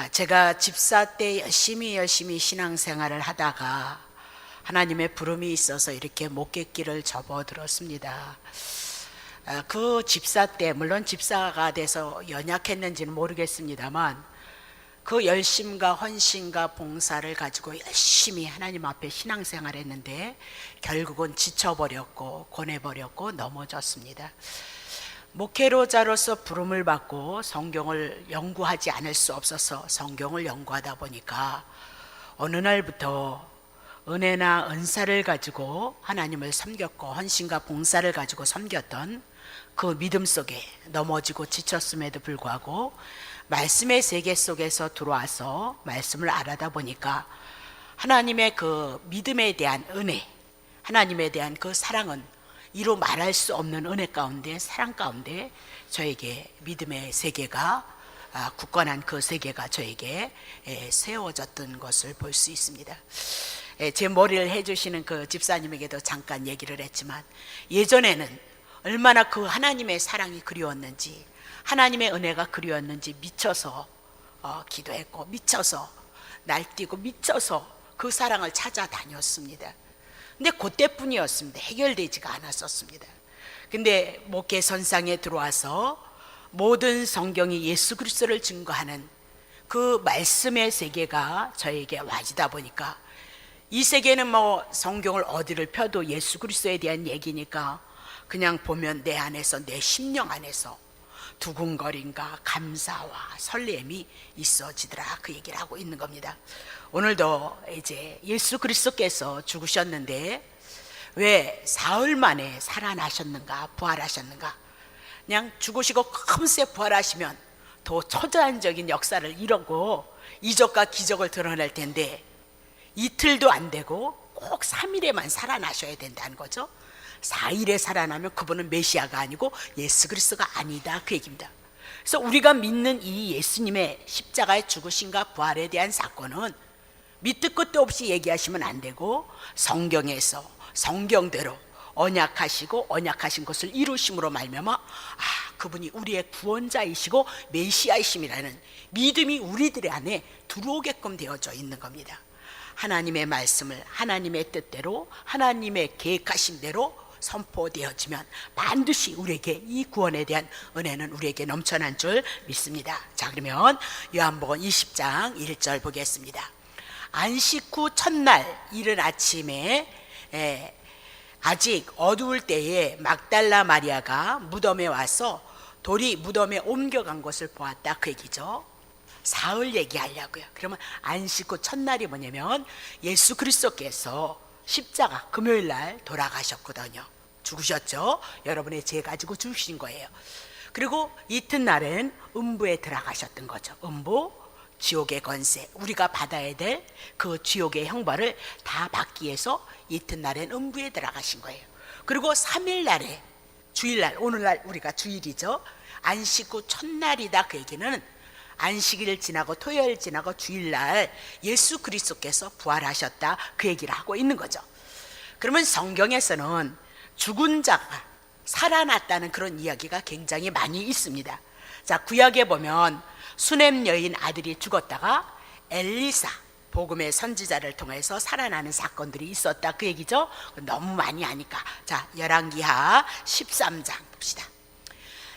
아, 제가 집사 때 열심히 열심히 신앙생활을 하다가 하나님의 부름이 있어서 이렇게 목객길을 접어들었습니다. 아, 그 집사 때 물론 집사가 돼서 연약했는지는 모르겠습니다만 그 열심과 헌신과 봉사를 가지고 열심히 하나님 앞에 신앙생활했는데 결국은 지쳐버렸고 고뇌버렸고 넘어졌습니다. 목회로자로서 부름을 받고 성경을 연구하지 않을 수 없어서 성경을 연구하다 보니까 어느 날부터 은혜나 은사를 가지고 하나님을 섬겼고 헌신과 봉사를 가지고 섬겼던 그 믿음 속에 넘어지고 지쳤음에도 불구하고 말씀의 세계 속에서 들어와서 말씀을 알아다 보니까 하나님의 그 믿음에 대한 은혜, 하나님에 대한 그 사랑은 이로 말할 수 없는 은혜 가운데 사랑 가운데 저에게 믿음의 세계가 아, 굳건한 그 세계가 저에게 에, 세워졌던 것을 볼 수 있습니다. 에, 제 머리를 해주시는 그 집사님에게도 잠깐 얘기를 했지만 예전에는 얼마나 그 하나님의 사랑이 그리웠는지 하나님의 은혜가 그리웠는지 미쳐서 어, 기도했고 미쳐서 날뛰고 미쳐서 그 사랑을 찾아다녔습니다. 근데 그때뿐이었습니다. 해결되지가 않았었습니다. 근데 목회 선상에 들어와서 모든 성경이 예수 그리스도를 증거하는 그 말씀의 세계가 저에게 와지다 보니까 이 세계는 뭐 성경을 어디를 펴도 예수 그리스도에 대한 얘기니까 그냥 보면 내 안에서 내 심령 안에서 두근거림과 감사와 설렘이 있어지더라 그 얘기를 하고 있는 겁니다. 오늘도 이제 예수 그리스도께서 죽으셨는데 왜 사흘 만에 살아나셨는가 부활하셨는가 그냥 죽으시고 금세 부활하시면 더 초자연적인 역사를 이루고 이적과 기적을 드러낼 텐데 이틀도 안 되고 꼭 3일에만 살아나셔야 된다는 거죠. 4일에 살아나면 그분은 메시아가 아니고 예수 그리스도가 아니다 그 얘기입니다. 그래서 우리가 믿는 이 예수님의 십자가의 죽으심과 부활에 대한 사건은 밑도 끝도 없이 얘기하시면 안 되고 성경에서 성경대로 언약하시고 언약하신 것을 이루심으로 말미암아 아 그분이 우리의 구원자이시고 메시아이심이라는 믿음이 우리들 안에 들어오게끔 되어져 있는 겁니다. 하나님의 말씀을 하나님의 뜻대로 하나님의 계획하신 대로 선포되어지면 반드시 우리에게 이 구원에 대한 은혜는 우리에게 넘쳐난 줄 믿습니다. 자 그러면 요한복음 20장 1절 보겠습니다. 안식 후 첫날 이른 아침에 에, 아직 어두울 때에 막달라 마리아가 무덤에 와서 돌이 무덤에 옮겨간 것을 보았다 그 얘기죠. 사흘 얘기하려고요. 그러면 안식 후 첫날이 뭐냐면 예수 그리스도께서 십자가 금요일 날 돌아가셨거든요. 죽으셨죠? 여러분의 죄 가지고 죽으신 거예요. 그리고 이튿날엔 음부에 들어가셨던 거죠. 음부, 지옥의 권세, 우리가 받아야 될 그 지옥의 형벌을 다 받기 위해서 이튿날엔 음부에 들어가신 거예요. 그리고 3일 날에 주일날, 오늘날 우리가 주일이죠. 안식 후 첫날이다 그 얘기는 안식일 지나고 토요일 지나고 주일날 예수 그리스도께서 부활하셨다 그 얘기를 하고 있는 거죠. 그러면 성경에서는 죽은 자가 살아났다는 그런 이야기가 굉장히 많이 있습니다. 자, 구약에 보면 수넴 여인 아들이 죽었다가 엘리사 복음의 선지자를 통해서 살아나는 사건들이 있었다 그 얘기죠. 너무 많이 하니까 자 열왕기하 13장 봅시다.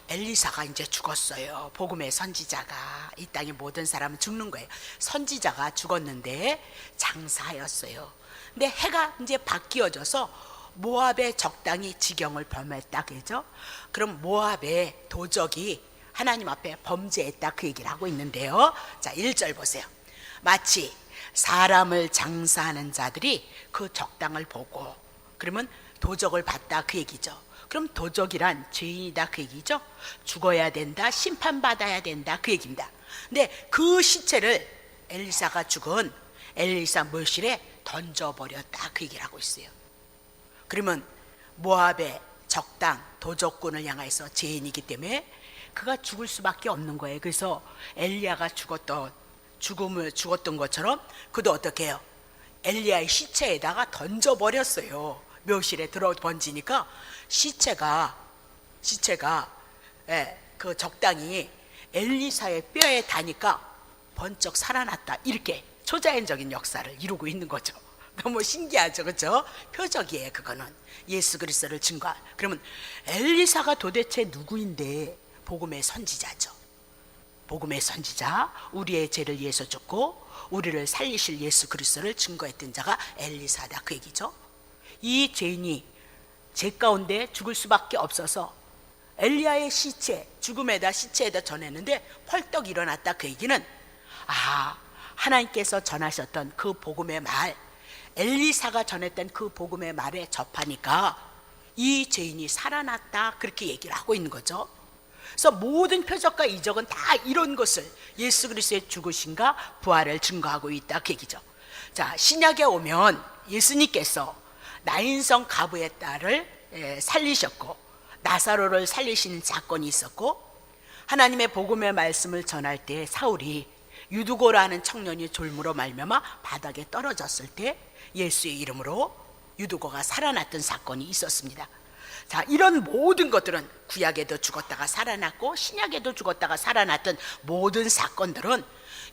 엘리사가 이제 죽었어요. 복음의 선지자가 이 땅의 모든 사람은 죽는 거예요. 선지자가 죽었는데 장사였어요. 근데 해가 이제 바뀌어져서 모압의 적당히 지경을 범했다 그죠? 그럼 모압의 도적이 하나님 앞에 범죄했다 그 얘기를 하고 있는데요. 자, 1절 보세요. 마치 사람을 장사하는 자들이 그 적당을 보고 그러면 도적을 봤다 그 얘기죠. 그럼 도적이란 죄인이다 그 얘기죠. 죽어야 된다, 심판받아야 된다 그 얘기입니다. 근데 그 시체를 엘리사가 죽은 엘리사 물실에 던져버렸다 그 얘기를 하고 있어요. 그러면 모압의 적당 도적군을 향해서 죄인이기 때문에 그가 죽을 수밖에 없는 거예요. 그래서 엘리야가 죽었던 죽음을 죽었던 것처럼 그도 어떻게 해요? 엘리야의 시체에다가 던져 버렸어요. 묘실에 들어 번지니까 시체가 시체가 예, 그 적당히 엘리사의 뼈에 닿으니까 번쩍 살아났다. 이렇게 초자연적인 역사를 이루고 있는 거죠. 너무 신기하죠, 그렇죠? 표적이에요, 그거는 예수 그리스도를 증거. 그러면 엘리사가 도대체 누구인데 복음의 선지자죠. 복음의 선지자, 우리의 죄를 위해서 죽고 우리를 살리실 예수 그리스도를 증거했던 자가 엘리사다 그 얘기죠. 이 죄인이 죄 가운데 죽을 수밖에 없어서 엘리야의 시체, 죽음에다 시체에다 전했는데 펄떡 일어났다 그 얘기는 아 하나님께서 전하셨던 그 복음의 말, 엘리사가 전했던 그 복음의 말에 접하니까 이 죄인이 살아났다 그렇게 얘기를 하고 있는 거죠. 그래서 모든 표적과 이적은 다 이런 것을 예수 그리스도의 죽으심과 부활을 증거하고 있다 그 얘기죠. 자 신약에 오면 예수님께서 나인성 가부의 딸을 에, 살리셨고 나사로를 살리시는 사건이 있었고 하나님의 복음의 말씀을 전할 때 사울이 유두고라는 청년이 졸무로 말미암아 바닥에 떨어졌을 때 예수의 이름으로 유두고가 살아났던 사건이 있었습니다. 자, 이런 모든 것들은 구약에도 죽었다가 살아났고 신약에도 죽었다가 살아났던 모든 사건들은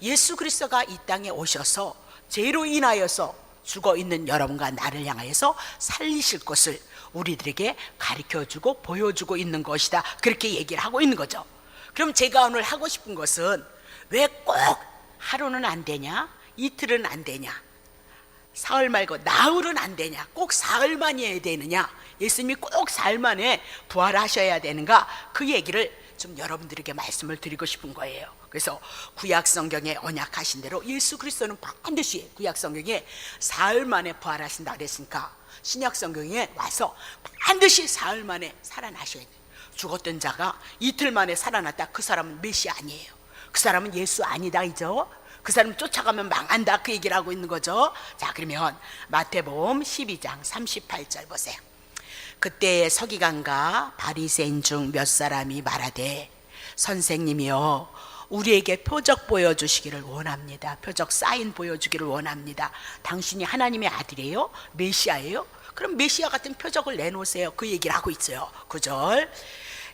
예수 그리스도가 이 땅에 오셔서 죄로 인하여서 죽어 있는 여러분과 나를 향하여서 살리실 것을 우리들에게 가르쳐 주고 보여주고 있는 것이다. 그렇게 얘기를 하고 있는 거죠. 그럼 제가 오늘 하고 싶은 것은 왜 꼭 하루는 안 되냐? 이틀은 안 되냐? 사흘 말고 나흘은 안 되냐? 꼭 사흘만이 해야 되느냐? 예수님이 꼭 사흘 만에 부활하셔야 되는가? 그 얘기를 좀 여러분들에게 말씀을 드리고 싶은 거예요. 그래서 구약 성경에 언약하신 대로 예수 그리스도는 반드시 구약 성경에 사흘 만에 부활하신다 그랬으니까 신약 성경에 와서 반드시 사흘 만에 살아나셔야 돼요. 죽었던 자가 이틀 만에 살아났다. 그 사람은 메시 아니에요. 그 사람은 예수 아니다 이죠. 그 사람 쫓아가면 망한다 그 얘기를 하고 있는 거죠. 자 그러면 마태복음 12장 38절 보세요. 그때 서기관과 바리새인 중 몇 사람이 말하되 선생님이여 우리에게 표적 보여주시기를 원합니다. 표적 사인 보여주기를 원합니다. 당신이 하나님의 아들이에요? 메시아예요? 그럼 메시아 같은 표적을 내놓으세요. 그 얘기를 하고 있어요. 9절.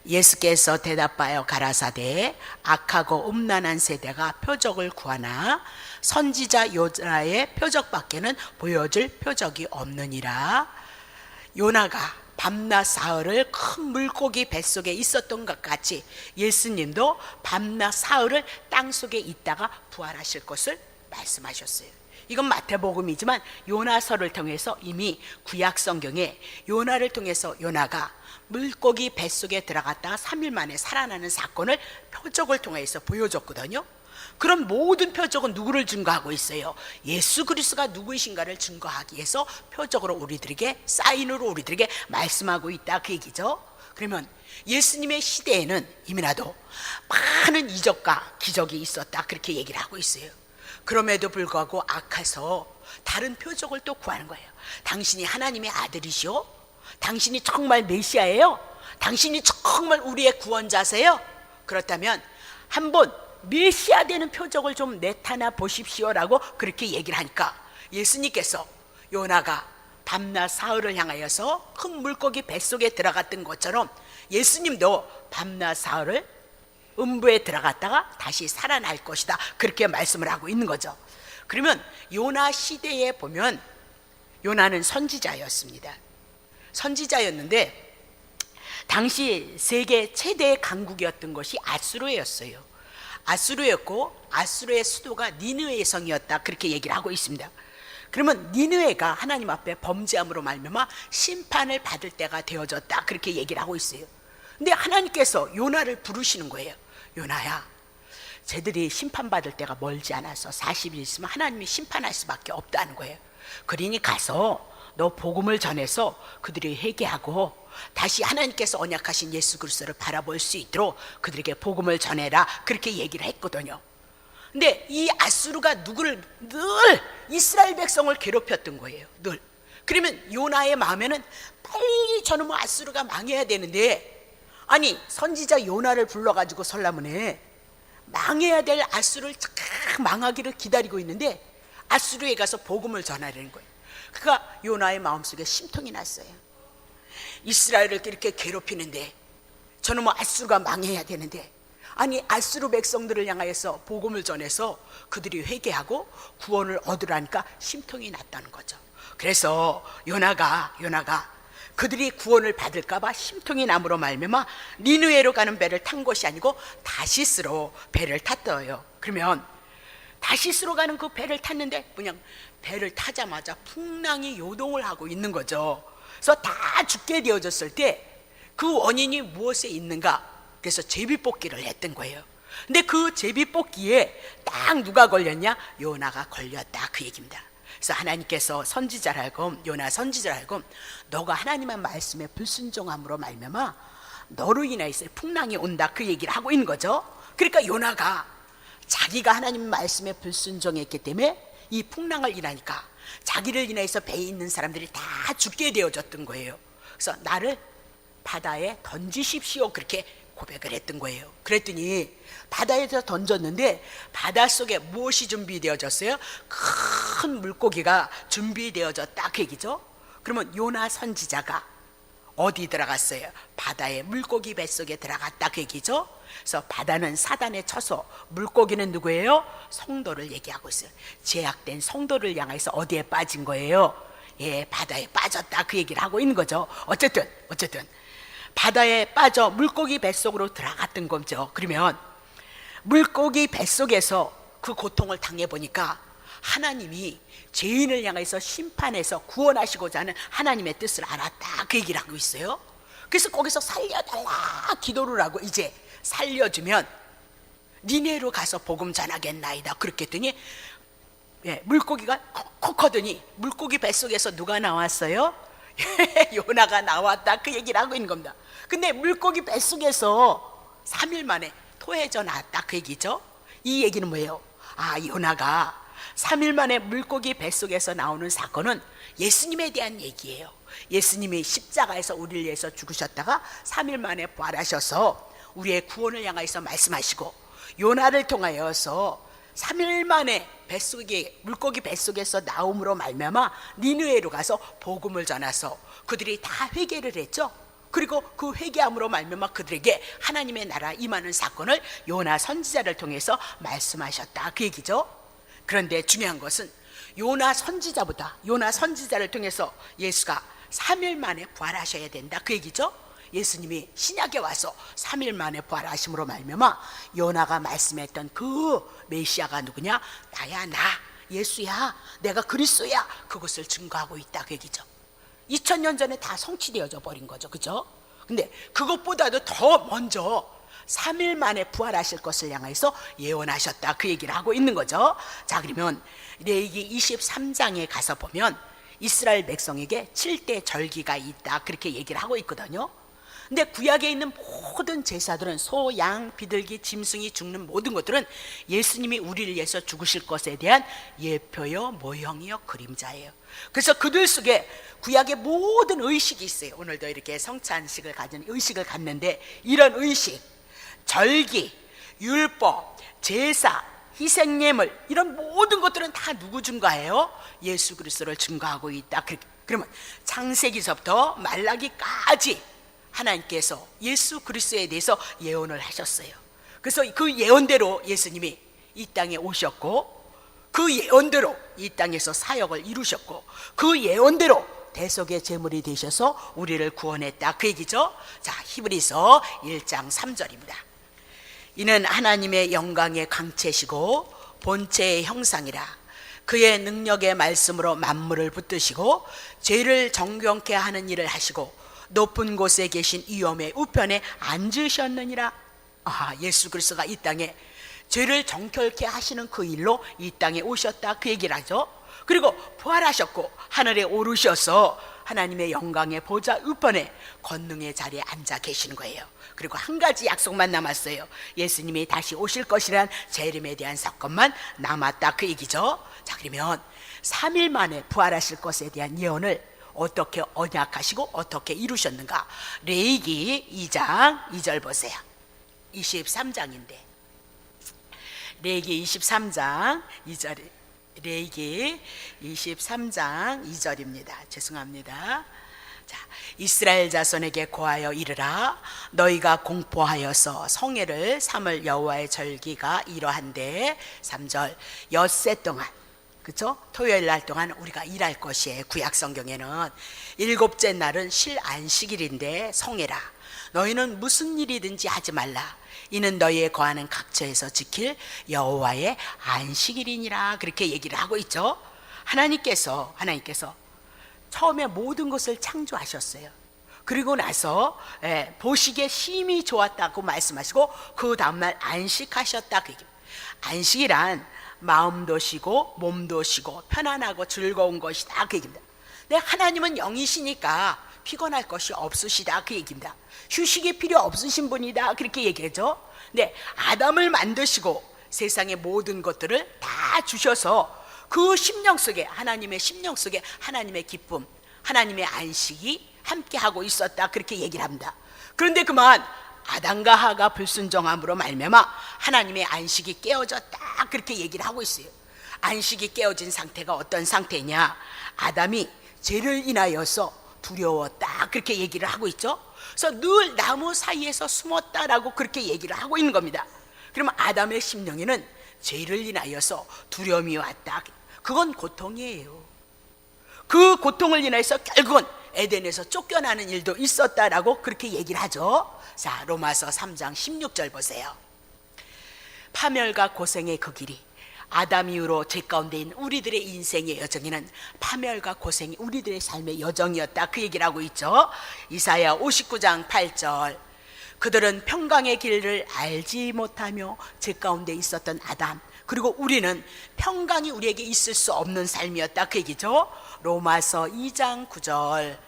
예수께서 대답하여 가라사대 악하고 음란한 세대가 표적을 구하나 선지자 요나의 표적밖에는 보여줄 표적이 없느니라. 요나가 밤낮 사흘을 큰 물고기 뱃속에 있었던 것 같이 예수님도 밤낮 사흘을 땅 속에 있다가 부활하실 것을 말씀하셨어요. 이건 마태복음이지만 요나서를 통해서 이미 구약 성경에 요나를 통해서 요나가 물고기 뱃속에 들어갔다가 3일 만에 살아나는 사건을 표적을 통해서 보여줬거든요. 그럼 모든 표적은 누구를 증거하고 있어요? 예수 그리스도가 누구이신가를 증거하기 위해서 표적으로 우리들에게 사인으로 우리들에게 말씀하고 있다 그 얘기죠. 그러면 예수님의 시대에는 이미나도 많은 이적과 기적이 있었다 그렇게 얘기를 하고 있어요. 그럼에도 불구하고 악해서 다른 표적을 또 구하는 거예요. 당신이 하나님의 아들이시오? 당신이 정말 메시아예요? 당신이 정말 우리의 구원자세요? 그렇다면 한번 메시아 되는 표적을 좀 내타나 보십시오라고 그렇게 얘기를 하니까 예수님께서 요나가 밤낮 사흘을 향하여서 큰 물고기 뱃속에 들어갔던 것처럼 예수님도 밤낮 사흘을 음부에 들어갔다가 다시 살아날 것이다. 그렇게 말씀을 하고 있는 거죠. 그러면 요나 시대에 보면 요나는 선지자였습니다. 선지자였는데 당시 세계 최대의 강국이었던 것이 아수르였어요. 아수르였고 아수르의 수도가 니느웨 성이었다 그렇게 얘기를 하고 있습니다. 그러면 니느웨가 하나님 앞에 범죄함으로 말미암아 심판을 받을 때가 되어졌다 그렇게 얘기를 하고 있어요. 근데 하나님께서 요나를 부르시는 거예요. 요나야, 쟤들이 심판받을 때가 멀지 않아서 40일 있으면 하나님이 심판할 수밖에 없다는 거예요. 그러니 가서 너 복음을 전해서 그들이 회개하고 다시 하나님께서 언약하신 예수 그리스도를 바라볼 수 있도록 그들에게 복음을 전해라 그렇게 얘기를 했거든요. 근데 이 아수르가 누구를 늘 이스라엘 백성을 괴롭혔던 거예요. 늘. 그러면 요나의 마음에는 빨리 저놈 아수르가 망해야 되는데 아니 선지자 요나를 불러가지고 설라문에 망해야 될 아수르를 쫙 망하기를 기다리고 있는데 아수르에 가서 복음을 전하려는 거예요. 그가 요나의 마음속에 심통이 났어요. 이스라엘을 이렇게 괴롭히는데 저는 뭐 아수르가 망해야 되는데 아니 아스루 백성들을 향하여서 복음을 전해서 그들이 회개하고 구원을 얻으라니까 심통이 났다는 거죠. 그래서 요나가 요나가 그들이 구원을 받을까봐 심통이 남으로 말미암아 니누에로 가는 배를 탄 것이 아니고 다시스로 배를 탔더요. 그러면 다시스로 가는 그 배를 탔는데 그냥 배를 타자마자 풍랑이 요동을 하고 있는 거죠. 그래서 다 죽게 되어졌을 때 그 원인이 무엇에 있는가? 그래서 제비뽑기를 했던 거예요. 근데 그 제비뽑기에 딱 누가 걸렸냐? 요나가 걸렸다 그 얘기입니다. 그래서 하나님께서 선지자를 알고 요나 선지자를 알고 너가 하나님의 말씀에 불순종함으로 말미암아 너로 인하여서 풍랑이 온다 그 얘기를 하고 있는 거죠. 그러니까 요나가 자기가 하나님 말씀에 불순종했기 때문에 이 풍랑을 인하니까 자기를 인해서 배에 있는 사람들이 다 죽게 되어졌던 거예요. 그래서 나를 바다에 던지십시오 그렇게 고백을 했던 거예요. 그랬더니 바다에서 던졌는데 바다 속에 무엇이 준비되어졌어요? 큰 물고기가 준비되어졌다 그 얘기죠. 그러면 요나 선지자가 어디 들어갔어요? 바다에 물고기 뱃속에 들어갔다 그 얘기죠. 그래서 바다는 사단에 쳐서 물고기는 누구예요? 성도를 얘기하고 있어요. 제약된 성도를 향해서 어디에 빠진 거예요? 예, 바다에 빠졌다 그 얘기를 하고 있는 거죠. 어쨌든 어쨌든 바다에 빠져 물고기 뱃속으로 들어갔던 거죠. 그러면 물고기 뱃속에서 그 고통을 당해 보니까 하나님이 죄인을 향해서 심판해서 구원하시고자 하는 하나님의 뜻을 알았다. 그 얘기를 하고 있어요. 그래서 거기서 살려달라 기도를 하고 이제 살려주면 니네로 가서 복음 전하겠나이다. 그렇게 했더니 예, 물고기가 콕콕 하더니 물고기 뱃속에서 누가 나왔어요? 요나가 나왔다. 그 얘기를 하고 있는 겁니다. 근데 물고기 뱃속에서 3일 만에 토해져 나왔다. 그 얘기죠. 이 얘기는 뭐예요? 아, 요나가 3일 만에 물고기 뱃속에서 나오는 사건은 예수님에 대한 얘기예요. 예수님이 십자가에서 우리를 위해서 죽으셨다가 3일 만에 부활하셔서 우리의 구원을 향하여서 말씀하시고 요나를 통하여서 3일 만에 뱃속에 물고기 뱃속에서 나옴으로 말미암아 니느웨로 가서 복음을 전해서 그들이 다 회개를 했죠. 그리고 그 회개함으로 말미암아 그들에게 하나님의 나라 임하는 사건을 요나 선지자를 통해서 말씀하셨다 그 얘기죠. 그런데 중요한 것은 요나 선지자보다 요나 선지자를 통해서 예수가 3일 만에 부활하셔야 된다 그 얘기죠. 예수님이 신약에 와서 3일 만에 부활하심으로 말미암아 요나가 말씀했던 그 메시아가 누구냐? 나야 나 예수야 내가 그리스도야 그것을 증거하고 있다 그 얘기죠. 2000년 전에 다 성취되어져 버린 거죠. 그죠? 근데 그것보다도 더 먼저 3일 만에 부활하실 것을 향해서 예언하셨다. 그 얘기를 하고 있는 거죠. 자, 그러면 레이기 23장에 가서 보면 이스라엘 백성에게 7대 절기가 있다. 그렇게 얘기를 하고 있거든요. 근데 구약에 있는 모든 제사들은 소, 양, 비둘기, 짐승이 죽는 모든 것들은 예수님이 우리를 위해서 죽으실 것에 대한 예표요, 모형이요, 그림자예요. 그래서 그들 속에 구약의 모든 의식이 있어요. 오늘도 이렇게 성찬식을 가진 의식을 갖는데 이런 의식, 절기, 율법, 제사, 희생예물 이런 모든 것들은 다 누구 증거예요? 예수 그리스도를 증거하고 있다. 그- 그러면 창세기서부터 말라기까지 하나님께서 예수 그리스도에 대해서 예언을 하셨어요. 그래서 그 예언대로 예수님이 이 땅에 오셨고 그 예언대로 이 땅에서 사역을 이루셨고 그 예언대로 대속의 제물이 되셔서 우리를 구원했다. 그 얘기죠. 자, 히브리서 1장 3절입니다. 이는 하나님의 영광의 강체시고 본체의 형상이라 그의 능력의 말씀으로 만물을 붙드시고 죄를 정경케 하는 일을 하시고 높은 곳에 계신 위엄의 우편에 앉으셨느니라 아 예수 그리스도가 이 땅에 죄를 정결케 하시는 그 일로 이 땅에 오셨다 그 얘기를 하죠 그리고 부활하셨고 하늘에 오르셔서 하나님의 영광의 보좌 우편에 권능의 자리에 앉아 계시는 거예요. 그리고 한 가지 약속만 남았어요. 예수님이 다시 오실 것이란 재림에 대한 사건만 남았다 그 얘기죠. 자 그러면 3일 만에 부활하실 것에 대한 예언을 어떻게 언약하시고 어떻게 이루셨는가? 레이기 2장 2절 보세요. 23장인데 레이기 23장 2절 레이기 23장 2절입니다. 죄송합니다. 자, 이스라엘 자손에게 고하여 이르라 너희가 공포하여서 성회를 삼을 여호와의 절기가 이러한데 3절 엿새 동안 그죠? 토요일 날 동안 우리가 일할 것이에요. 구약 성경에는 일곱째 날은 실 안식일인데 성회라. 너희는 무슨 일이든지 하지 말라. 이는 너희의 거하는 각처에서 지킬 여호와의 안식일이니라. 그렇게 얘기를 하고 있죠. 하나님께서 하나님께서 처음에 모든 것을 창조하셨어요. 그리고 나서 예, 보시기에 심히 좋았다고 말씀하시고 그 다음날 안식하셨다 그 얘기입니다. 안식이란 마음도 쉬고 몸도 쉬고 편안하고 즐거운 것이다 그 얘기입니다. 네, 하나님은 영이시니까 피곤할 것이 없으시다 그 얘기입니다. 휴식이 필요 없으신 분이다 그렇게 얘기하죠. 네, 아담을 만드시고 세상의 모든 것들을 다 주셔서 그 심령 속에 하나님의 심령 속에 하나님의 기쁨, 하나님의 안식이 함께 하고 있었다 그렇게 얘기를 합니다. 그런데 그만 아담과 하가 불순종함으로 말미암아 하나님의 안식이 깨어졌다 그렇게 얘기를 하고 있어요. 안식이 깨어진 상태가 어떤 상태냐? 아담이 죄를 인하여서 두려웠다 그렇게 얘기를 하고 있죠. 그래서 늘 나무 사이에서 숨었다라고 그렇게 얘기를 하고 있는 겁니다. 그러면 아담의 심령에는 죄를 인하여서 두려움이 왔다. 그건 고통이에요. 그 고통을 인해서 결국은 에덴에서 쫓겨나는 일도 있었다라고 그렇게 얘기를 하죠. 자, 로마서 3장 16절 보세요. 파멸과 고생의 그 길이 아담 이후로 죄 가운데 있는 우리들의 인생의 여정에는 파멸과 고생이 우리들의 삶의 여정이었다. 그 얘기를 하고 있죠. 이사야 59장 8절. 그들은 평강의 길을 알지 못하며 죄 가운데 있었던 아담. 그리고 우리는 평강이 우리에게 있을 수 없는 삶이었다. 그 얘기죠. 로마서 2장 9절.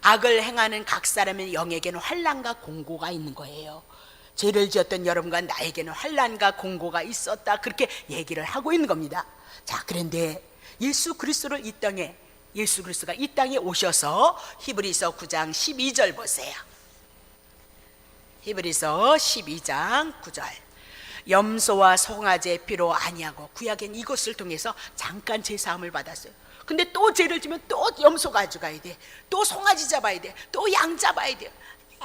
악을 행하는 각 사람의 영에게는 환란과 공고가 있는 거예요. 죄를 지었던 여러분과 나에게는 환란과 공고가 있었다. 그렇게 얘기를 하고 있는 겁니다. 자, 그런데 예수 그리스도를 이 땅에 예수 그리스도가 이 땅에 오셔서 히브리서 9장 12절 보세요. 히브리서 12장 9절. 염소와 송아지의 피로 아니하고 구약엔 이것을 통해서 잠깐 제 사함을 받았어요. 근데 또 죄를 지면 또 염소 가져가야 돼. 또 송아지 잡아야 돼. 또 양 잡아야 돼.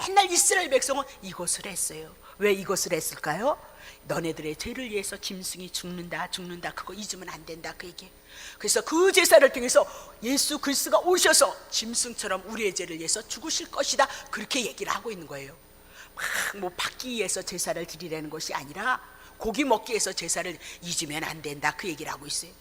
옛날 이스라엘 백성은 이것을 했어요. 왜 이것을 했을까요? 너네들의 죄를 위해서 짐승이 죽는다, 죽는다. 그거 잊으면 안 된다. 그 얘기. 그래서 그 제사를 통해서 예수 그리스도가 오셔서 짐승처럼 우리의 죄를 위해서 죽으실 것이다. 그렇게 얘기를 하고 있는 거예요. 막뭐 받기 위해서 제사를 드리려는 것이 아니라 고기 먹기 위해서 제사를 잊으면 안 된다 그 얘기를 하고 있어요.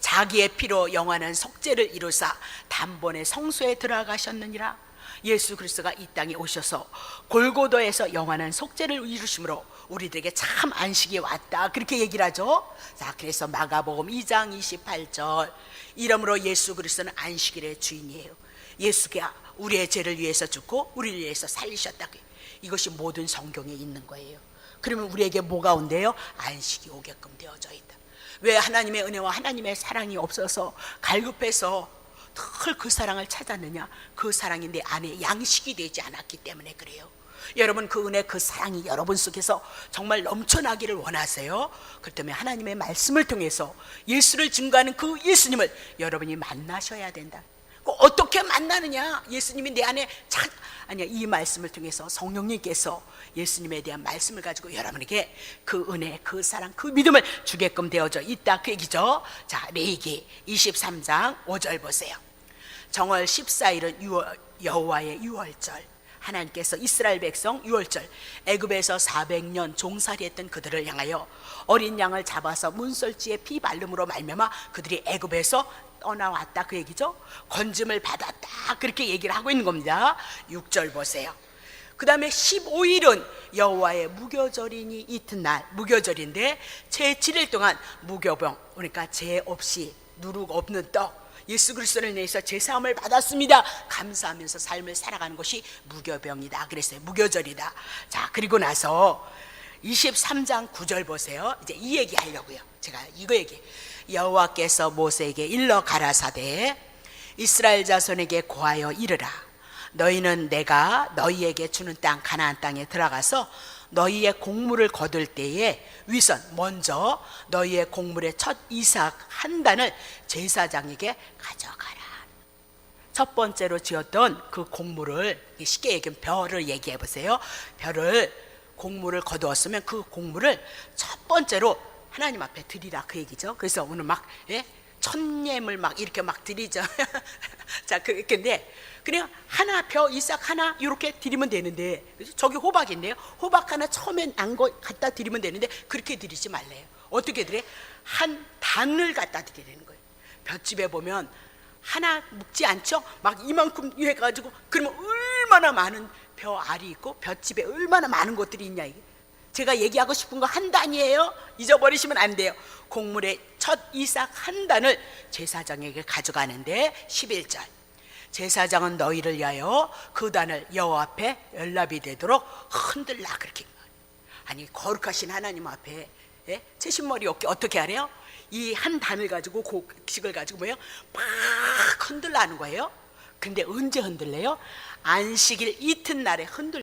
자기의 피로 영원한 속죄를 이루사 단번에 성소에 들어가셨느니라. 예수 그리스도가 이 땅에 오셔서 골고도에서 영원한 속죄를 이루심으로 우리들에게 참 안식이 왔다 그렇게 얘기를 하죠. 자, 그래서 마가복음 2장 28절 이러므로 예수 그리스도는 안식일의 주인이에요. 예수가 우리의 죄를 위해서 죽고 우리를 위해서 살리셨다. 이것이 모든 성경에 있는 거예요. 그러면 우리에게 뭐가 온대요? 안식이 오게끔 되어져 있다. 왜 하나님의 은혜와 하나님의 사랑이 없어서 갈급해서 늘 그 사랑을 찾았느냐? 그 사랑이 내 안에 양식이 되지 않았기 때문에 그래요. 여러분 그 은혜 그 사랑이 여러분 속에서 정말 넘쳐나기를 원하세요. 그렇다면 하나님의 말씀을 통해서 예수를 증거하는 그 예수님을 여러분이 만나셔야 된다. 그 어떻게 만나느냐? 예수님이 내 안에 참 아니야 이 말씀을 통해서 성령님께서 예수님에 대한 말씀을 가지고 여러분에게 그 은혜, 그 사랑, 그 믿음을 주게끔 되어져 있다 그 얘기죠. 자 레이기 23장 5절 보세요. 정월 14일은 유월, 여호와의 유월절. 하나님께서 이스라엘 백성 유월절 애굽에서 400년 종살이했던 그들을 향하여 어린 양을 잡아서 문설지에 피 바름으로 말미암아 그들이 애굽에서 떠나왔다 그 얘기죠. 건짐을 받았다 그렇게 얘기를 하고 있는 겁니다. 6절 보세요. 그 다음에 15일은 여호와의 무교절이니 이튿날 무교절인데 제 7일 동안 무교병 그러니까 죄 없이 누룩 없는 떡 예수 그리스도를 내서 제사함을 받았습니다. 감사하면서 삶을 살아가는 것이 무교병이다. 그랬어요. 무교절이다. 자, 그리고 나서 23장 9절 보세요. 이제 이 얘기 하려고요. 제가 이거 얘기. 여호와께서 모세에게 일러 가라사대 이스라엘 자손에게 고하여 이르라. 너희는 내가 너희에게 주는 땅 가나안 땅에 들어가서 너희의 곡물을 거둘 때에 위선 먼저 너희의 곡물의 첫 이삭 한 단을 제사장에게 가져가라. 첫 번째로 지었던 그 곡물을 쉽게 얘기하면 별을 얘기해 보세요. 별을 곡물을 거두었으면 그 곡물을 첫 번째로 하나님 앞에 드리라 그 얘기죠. 그래서 오늘 막 예? 천예물 막 이렇게 막 드리죠. 자, 그 근데 그냥 하나 벼 이삭 하나 이렇게 드리면 되는데 저기 호박인데요. 호박 하나 처음엔 안거 갖다 드리면 되는데 그렇게 드리지 말래요. 어떻게 드려? 한 단을 갖다 드리는 거예요. 볏집에 보면 하나 묵지 않죠? 막 이만큼 해가지고 그러면 얼마나 많은 벼 알이 있고 볏집에 얼마나 많은 것들이 있냐 이게. 제가 얘기하고 싶은 거 한 단이에요. 잊어버리시면 안 돼요. 곡물의 첫 이삭 한 단을 제사장에게 가져가는데 11절. 제사장은 너희를 위하여 그 단을 여호와 앞에 연락이 되도록 흔들라 그렇게. 아니 거룩하신 하나님 앞에 예? 채신머리 어깨 어떻게 하래요? 이 한 단을 가지고 곡식을 가지고 뭐예요? 막 흔들라는 거예요. 근데 언제 흔들래요? 안식일 이튿날에 흔들.